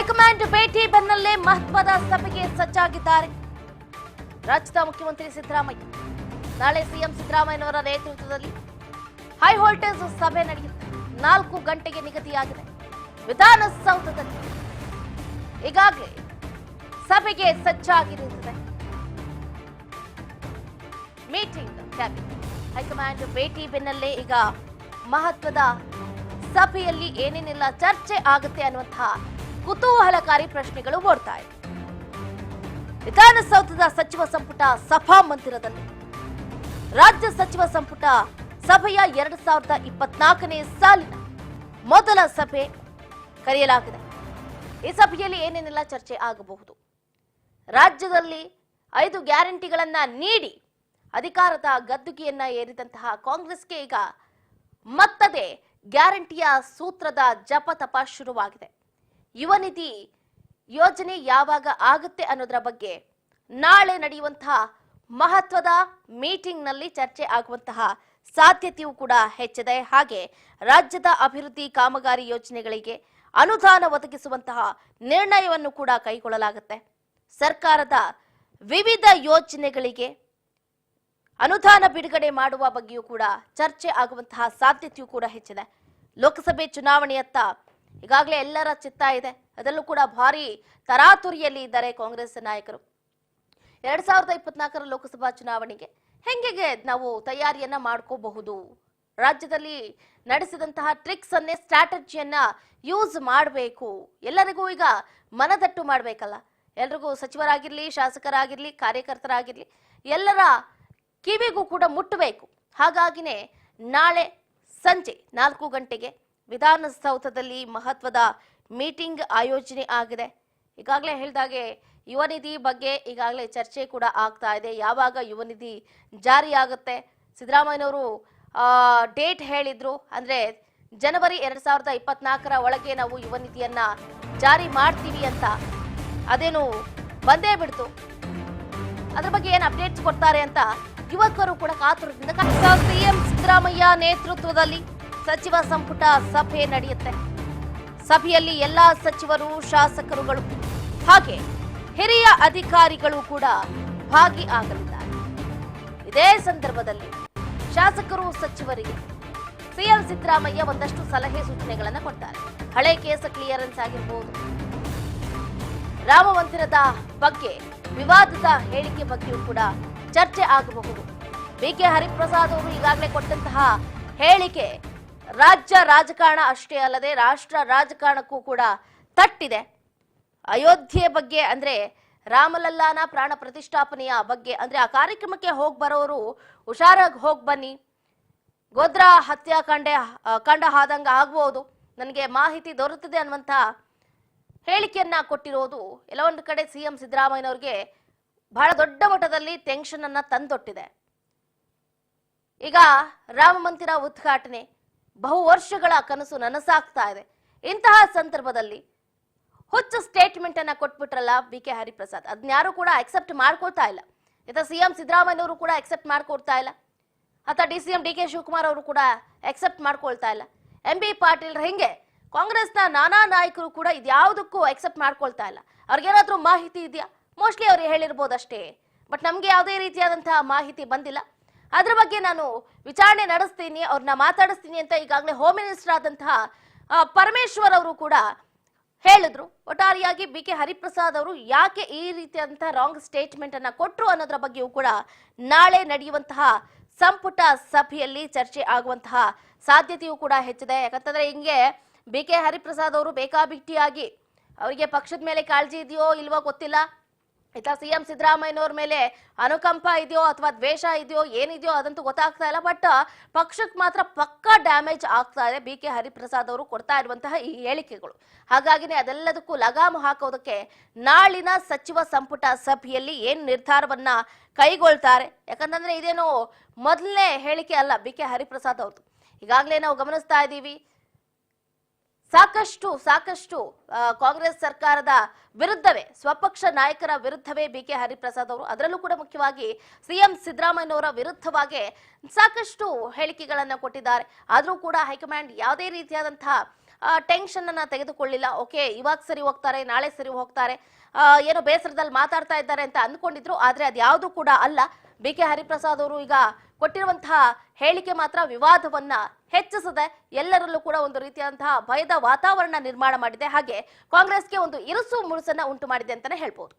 High command ಭೇಟಿ ಬೆನ್ನಲ್ಲೇ ಮಹತ್ವದ ಸಭೆಗೆ ಸಜ್ಜಾಗಿದ್ದಾರೆ. ರಾಜ್ಯದ ಮುಖ್ಯಮಂತ್ರಿ ಸಿದ್ದರಾಮಯ್ಯ ನಾಳೆ ಸಿಎಂ ಸಿದ್ದರಾಮಯ್ಯನವರ ನೇತೃತ್ವದಲ್ಲಿ ಹೈ ವೋಲ್ಟೇಜ್ ಸಭೆ ನಡೆಯುತ್ತೆ. ನಾಲ್ಕು ಗಂಟೆಗೆ ನಿಗದಿಯಾಗಿದೆ. ವಿಧಾನಸೌಧದಲ್ಲಿ ಈಗಾಗಲೇ ಸಭೆಗೆ ಸಜ್ಜಾಗಿರುತ್ತದೆ. ಮೀಟಿಂಗ್ ಕ್ಯಾಬಿನೆಟ್ ಹೈಕಮಾಂಡ್ ಭೇಟಿ ಬೆನ್ನಲ್ಲೇ ಈಗ ಮಹತ್ವದ ಸಭೆಯಲ್ಲಿ ಏನೇನೆಲ್ಲ ಚರ್ಚೆ ಆಗುತ್ತೆ ಅನ್ನುವಂತಹ ಕುತೂಹಲಕಾರಿ ಪ್ರಶ್ನೆಗಳು ಓಡ್ತಾ ಇದೆ. ವಿಧಾನಸೌಧದ ಸಚಿವ ಸಂಪುಟ ಸಭಾ ಮಂದಿರದಲ್ಲಿ ರಾಜ್ಯ ಸಚಿವ ಸಂಪುಟ ಸಭೆಯ ಎರಡ್ ಸಾವಿರದ ಇಪ್ಪತ್ನಾಲ್ಕನೇ ಸಾಲಿನ ಮೊದಲ ಸಭೆ ಕರೆಯಲಾಗಿದೆ. ಈ ಸಭೆಯಲ್ಲಿ ಏನೇನೆಲ್ಲ ಚರ್ಚೆ ಆಗಬಹುದು? ರಾಜ್ಯದಲ್ಲಿ ಐದು ಗ್ಯಾರಂಟಿಗಳನ್ನ ನೀಡಿ ಅಧಿಕಾರದ ಗದ್ದುಗೆಯನ್ನ ಏರಿದಂತಹ ಕಾಂಗ್ರೆಸ್ಗೆ ಈಗ ಮತ್ತದೇ ಗ್ಯಾರಂಟಿಯ ಸೂತ್ರದ ಜಪತಪ ಶುರುವಾಗಿದೆ. ಯುವ ನಿಧಿ ಯೋಜನೆ ಯಾವಾಗ ಆಗುತ್ತೆ ಅನ್ನೋದರ ಬಗ್ಗೆ ನಾಳೆ ನಡೆಯುವಂತಹ ಮಹತ್ವದ ಮೀಟಿಂಗ್ನಲ್ಲಿ ಚರ್ಚೆ ಆಗುವಂತಹ ಸಾಧ್ಯತೆಯೂ ಕೂಡ ಹೆಚ್ಚಿದೆ. ಹಾಗೆ ರಾಜ್ಯದ ಅಭಿವೃದ್ಧಿ ಕಾಮಗಾರಿ ಯೋಜನೆಗಳಿಗೆ ಅನುದಾನ ಒದಗಿಸುವಂತಹ ನಿರ್ಣಯವನ್ನು ಕೂಡ ಕೈಗೊಳ್ಳಲಾಗುತ್ತೆ. ಸರ್ಕಾರದ ವಿವಿಧ ಯೋಜನೆಗಳಿಗೆ ಅನುದಾನ ಬಿಡುಗಡೆ ಮಾಡುವ ಬಗ್ಗೆಯೂ ಕೂಡ ಚರ್ಚೆ ಆಗುವಂತಹ ಸಾಧ್ಯತೆಯೂ ಕೂಡ ಹೆಚ್ಚಿದೆ. ಲೋಕಸಭೆ ಚುನಾವಣೆಯತ್ತ ಈಗಾಗಲೇ ಎಲ್ಲರ ಚಿತ್ತ ಇದೆ. ಅದರಲ್ಲೂ ಕೂಡ ಭಾರಿ ತರಾತುರಿಯಲ್ಲಿ ಇದ್ದಾರೆ ಕಾಂಗ್ರೆಸ್ ನಾಯಕರು. ಎರಡ್ ಸಾವಿರದ ಇಪ್ಪತ್ನಾಲ್ಕರ ಲೋಕಸಭಾ ಚುನಾವಣೆಗೆ ಹೆಂಗೆ ನಾವು ತಯಾರಿಯನ್ನ ಮಾಡ್ಕೋಬಹುದು? ರಾಜ್ಯದಲ್ಲಿ ನಡೆಸಿದಂತಹ ಟ್ರಿಕ್ಸ್ ಅನ್ನೇ ಸ್ಟ್ರಾಟಜಿಯನ್ನ ಯೂಸ್ ಮಾಡಬೇಕು. ಎಲ್ಲರಿಗೂ ಈಗ ಮನದಟ್ಟು ಮಾಡಬೇಕಲ್ಲ. ಎಲ್ರಿಗೂ ಸಚಿವರಾಗಿರ್ಲಿ, ಶಾಸಕರಾಗಿರ್ಲಿ, ಕಾರ್ಯಕರ್ತರಾಗಿರ್ಲಿ, ಎಲ್ಲರ ಕಿವಿಗೂ ಕೂಡ ಮುಟ್ಟಬೇಕು. ಹಾಗಾಗಿನೇ ನಾಳೆ ಸಂಜೆ ನಾಲ್ಕು ಗಂಟೆಗೆ ವಿಧಾನಸೌಧದಲ್ಲಿ ಮಹತ್ವದ ಮೀಟಿಂಗ್ ಆಯೋಜನೆ ಆಗಿದೆ. ಈಗಾಗಲೇ ಹೇಳಿದಾಗೆ ಯುವ ನಿಧಿ ಬಗ್ಗೆ ಈಗಾಗಲೇ ಚರ್ಚೆ ಕೂಡ ಆಗ್ತಾ ಇದೆ. ಯಾವಾಗ ಯುವ ನಿಧಿ ಜಾರಿಯಾಗುತ್ತೆ? ಸಿದ್ದರಾಮಯ್ಯನವರು ಡೇಟ್ ಹೇಳಿದ್ರು. ಅಂದ್ರೆ ಜನವರಿ ಎರಡ್ ಸಾವಿರದ ಇಪ್ಪತ್ನಾಲ್ಕರ ಒಳಗೆ ನಾವು ಯುವ ನಿಧಿಯನ್ನ ಜಾರಿ ಮಾಡ್ತೀವಿ ಅಂತ. ಅದೇನು ಬಂದೇ ಬಿಡ್ತು. ಅದ್ರ ಬಗ್ಗೆ ಏನ್ ಅಪ್ಡೇಟ್ಸ್ ಕೊಡ್ತಾರೆ ಅಂತ ಯುವಕರು ಕೂಡ ಕಾತುರದಿಂದ ಸಿಎಂ ಸಿದ್ದರಾಮಯ್ಯ ನೇತೃತ್ವದಲ್ಲಿ ಸಚಿವ ಸಂಪುಟ ಸಭೆ ನಡೆಯುತ್ತೆ. ಸಭೆಯಲ್ಲಿ ಎಲ್ಲಾ ಸಚಿವರು, ಶಾಸಕರುಗಳು, ಹಾಗೆ ಹಿರಿಯ ಅಧಿಕಾರಿಗಳು ಕೂಡ ಭಾಗಿಯಾಗಲಿದ್ದಾರೆ ಇದೇ ಸಂದರ್ಭದಲ್ಲಿ ಶಾಸಕರು, ಸಚಿವರಿಗೆ ಸಿಎಂ ಸಿದ್ದರಾಮಯ್ಯ ಒಂದಷ್ಟು ಸಲಹೆ ಸೂಚನೆಗಳನ್ನು ಕೊಡ್ತಾರೆ. ಹಳೆ ಕೇಸ್ ಕ್ಲಿಯರೆನ್ಸ್ ಆಗಿರ್ಬೋದು. ರಾಮ ಮಂದಿರದ ಬಗ್ಗೆ, ವಿವಾದದ ಹೇಳಿಕೆ ಬಗ್ಗೆಯೂ ಕೂಡ ಚರ್ಚೆ ಆಗಬಹುದು. ಬಿ ಕೆ ಹರಿಪ್ರಸಾದ್ ಅವರು ಈಗಾಗಲೇ ಕೊಟ್ಟಂತಹ ಹೇಳಿಕೆ ರಾಜ್ಯ ರಾಜಕಾರಣ ಅಷ್ಟೇ ಅಲ್ಲದೆ ರಾಷ್ಟ್ರ ರಾಜಕಾರಣಕ್ಕೂ ಕೂಡ ತಟ್ಟಿದೆ. ಅಯೋಧ್ಯೆ ಬಗ್ಗೆ ಅಂದ್ರೆ ರಾಮಲಲ್ಲಾನ ಪ್ರಾಣ ಪ್ರತಿಷ್ಠಾಪನೆಯ ಬಗ್ಗೆ ಅಂದ್ರೆ ಆ ಕಾರ್ಯಕ್ರಮಕ್ಕೆ ಹೋಗಿ ಬರೋರು ಹುಷಾರಾಗಿ ಹೋಗಿ ಬನ್ನಿ. ಗೋದ್ರಾ ಹತ್ಯಾಕಾಂಡ ಕಂಡ, ಕಾಂಡ ಆದಂಗ ಆಗ್ಬೋದು. ನನಗೆ ಮಾಹಿತಿ ದೊರೆತಿದೆ ಅನ್ನುವಂಥ ಹೇಳಿಕೆಯನ್ನ ಕೊಟ್ಟಿರೋದು ಎಲ್ಲ ಒಂದು ಕಡೆ ಸಿಎಂ ಸಿದ್ದರಾಮಯ್ಯನವ್ರಿಗೆ ಬಹಳ ದೊಡ್ಡ ಮಟ್ಟದಲ್ಲಿ ಟೆನ್ಷನ್ ಅನ್ನ ತಂದೊಟ್ಟಿದೆ. ಈಗ ರಾಮ ಮಂದಿರ ಉದ್ಘಾಟನೆ. ಬಹು ವರ್ಷಗಳ ಕನಸು ನನಸಾಗ್ತಾ ಇದೆ. ಇಂತಹ ಸಂದರ್ಭದಲ್ಲಿ ಹುಚ್ಚು ಸ್ಟೇಟ್ಮೆಂಟ್ ಅನ್ನ ಕೊಟ್ಬಿಟ್ರಲ್ಲ ಬಿ ಕೆ ಹರಿಪ್ರಸಾದ್ ಅದನ್ಯಾರು ಕೂಡ ಅಕ್ಸೆಪ್ಟ್ ಮಾಡ್ಕೊಳ್ತಾ ಇಲ್ಲ. ಇತ್ತ ಸಿಎಂ ಸಿದ್ದರಾಮಯ್ಯನವರು ಕೂಡ ಅಕ್ಸೆಪ್ಟ್ ಮಾಡ್ಕೊಳ್ತಾ ಇಲ್ಲ. ಅಥವಾ D C M D K Shivakumar ಅವರು ಕೂಡ ಅಕ್ಸೆಪ್ಟ್ ಮಾಡ್ಕೊಳ್ತಾ ಇಲ್ಲ. ಎಂ ಬಿ ಪಾಟೀಲ್ ಹಿಂಗೆ? ಕಾಂಗ್ರೆಸ್ನ ನಾನಾ ನಾಯಕರು ಕೂಡ ಇದ್ಯಾವುದಕ್ಕೂ ಅಕ್ಸೆಪ್ಟ್ ಮಾಡ್ಕೊಳ್ತಾ ಇಲ್ಲ. ಅವ್ರಿಗೇನಾದ್ರೂ ಮಾಹಿತಿ ಇದೆಯಾ? ಮೋಸ್ಟ್ಲಿ ಅವ್ರು ಹೇಳಿರ್ಬೋದಷ್ಟೇ. ಬಟ್ ನಮ್ಗೆ ಯಾವುದೇ ರೀತಿಯಾದಂತಹ ಮಾಹಿತಿ ಬಂದಿಲ್ಲ. ಅದ್ರ ಬಗ್ಗೆ ನಾನು ವಿಚಾರಣೆ ನಡೆಸ್ತೀನಿ ಅವ್ರನ್ನ ಮಾತಾಡಿಸ್ತೀನಿ ಅಂತ ಈಗಾಗಲೇ ಹೋಮ್ ಮಿನಿಸ್ಟರ್ ಆದಂತಹ ಪರಮೇಶ್ವರ್ ಅವರು ಕೂಡ ಹೇಳಿದ್ರು. ಒಟ್ಟಾರೆಯಾಗಿ ಬಿ ಕೆ ಹರಿಪ್ರಸಾದ್ ಅವರು ಯಾಕೆ ಈ ರೀತಿಯಾದಂತಹ ರಾಂಗ್ ಸ್ಟೇಟ್ಮೆಂಟ್ ಅನ್ನ ಕೊಟ್ಟರು ಅನ್ನೋದ್ರ ಬಗ್ಗೆಯೂ ಕೂಡ ನಾಳೆ ನಡೆಯುವಂತಹ ಸಂಪುಟ ಸಭೆಯಲ್ಲಿ ಚರ್ಚೆ ಆಗುವಂತಹ ಸಾಧ್ಯತೆಯೂ ಕೂಡ ಹೆಚ್ಚಿದೆ. ಯಾಕಂತಂದ್ರೆ ಹಿಂಗೆ ಬಿ ಕೆ ಹರಿಪ್ರಸಾದ್ ಅವರು ಬೇಕಾಬಿಟ್ಟಿಯಾಗಿ ಅವರಿಗೆ ಪಕ್ಷದ ಮೇಲೆ ಕಾಳಜಿ ಇದೆಯೋ ಇಲ್ವೋ ಗೊತ್ತಿಲ್ಲ. ಇತ್ತ ಸಿಎಂ ಸಿದ್ದರಾಮಯ್ಯನವ್ರ ಮೇಲೆ ಅನುಕಂಪ ಇದೆಯೋ ಅಥವಾ ದ್ವೇಷ ಇದೆಯೋ ಏನಿದೆಯೋ ಅದಂತೂ ಗೊತ್ತಾಗ್ತಾ ಇಲ್ಲ ಬಟ್ ಪಕ್ಷಕ್ಕೆ ಮಾತ್ರ ಪಕ್ಕಾ ಡ್ಯಾಮೇಜ್ ಆಗ್ತಾ ಇದೆ. ಬಿ ಕೆ ಹರಿಪ್ರಸಾದ್ ಅವರು ಕೊಡ್ತಾ ಇರುವಂತಹ ಈ ಹೇಳಿಕೆಗಳು. ಹಾಗಾಗಿನೇ ಅದೆಲ್ಲದಕ್ಕೂ ಲಗಾಮು ಹಾಕೋದಕ್ಕೆ ನಾಳಿನ ಸಚಿವ ಸಂಪುಟ ಸಭೆಯಲ್ಲಿ ಏನು ನಿರ್ಧಾರವನ್ನ ಕೈಗೊಳ್ತಾರೆ? ಯಾಕಂತಂದ್ರೆ ಇದೇನು ಮೊದಲನೇ ಹೇಳಿಕೆ ಅಲ್ಲ ಬಿ ಕೆ ಹರಿಪ್ರಸಾದ್ ಅವ್ರದ್ದು ಈಗಾಗಲೇ ನಾವು ಗಮನಿಸ್ತಾ ಇದ್ದೀವಿ ಸಾಕಷ್ಟು ಸಾಕಷ್ಟು ಕಾಂಗ್ರೆಸ್ ಸರ್ಕಾರದ ವಿರುದ್ಧವೇ, ಸ್ವಪಕ್ಷ ನಾಯಕರ ವಿರುದ್ಧವೇ ಬಿ ಕೆ ಹರಿಪ್ರಸಾದ್ ಅವರು. ಅದರಲ್ಲೂ ಕೂಡ ಮುಖ್ಯವಾಗಿ ಸಿಎಂ ಸಿದ್ದರಾಮಯ್ಯನವರ ವಿರುದ್ಧವಾಗಿ ಸಾಕಷ್ಟು ಹೇಳಿಕೆಗಳನ್ನು ಕೊಟ್ಟಿದ್ದಾರೆ. ಆದರೂ ಕೂಡ ಹೈಕಮಾಂಡ್ ಯಾವುದೇ ರೀತಿಯಾದಂತಹ ಟೆನ್ಷನ್ ಅನ್ನ ತೆಗೆದುಕೊಳ್ಳಿಲ್ಲ. ಓಕೆ, ಇವಾಗ ಸರಿ ಹೋಗ್ತಾರೆ, ನಾಳೆ ಸರಿ ಹೋಗ್ತಾರೆ ಏನೋ ಬೇಸರದಲ್ಲಿ ಮಾತಾಡ್ತಾ ಇದ್ದಾರೆ ಅಂತ ಅಂದ್ಕೊಂಡಿದ್ರು. ಆದ್ರೆ ಅದ್ಯಾವುದು ಕೂಡ ಅಲ್ಲ. ಬಿ ಕೆ ಹರಿಪ್ರಸಾದ್ ಅವರು ಈಗ ಕೊಟ್ಟಿರುವಂತಹ ಹೇಳಿಕೆ ಮಾತ್ರ ವಿವಾದವನ್ನ ಹೆಚ್ಚಿಸದೆ ಎಲ್ಲರಲ್ಲೂ ಕೂಡ ಒಂದು ರೀತಿಯಾದಂತಹ ಭಯದ ವಾತಾವರಣ ನಿರ್ಮಾಣ ಮಾಡಿದೆ. ಹಾಗೆ ಕಾಂಗ್ರೆಸ್ಗೆ ಒಂದು ಇರುಸು ಮುರುಸನ್ನ ಉಂಟು ಮಾಡಿದೆ ಅಂತಾನೆ ಹೇಳ್ಬೋದು.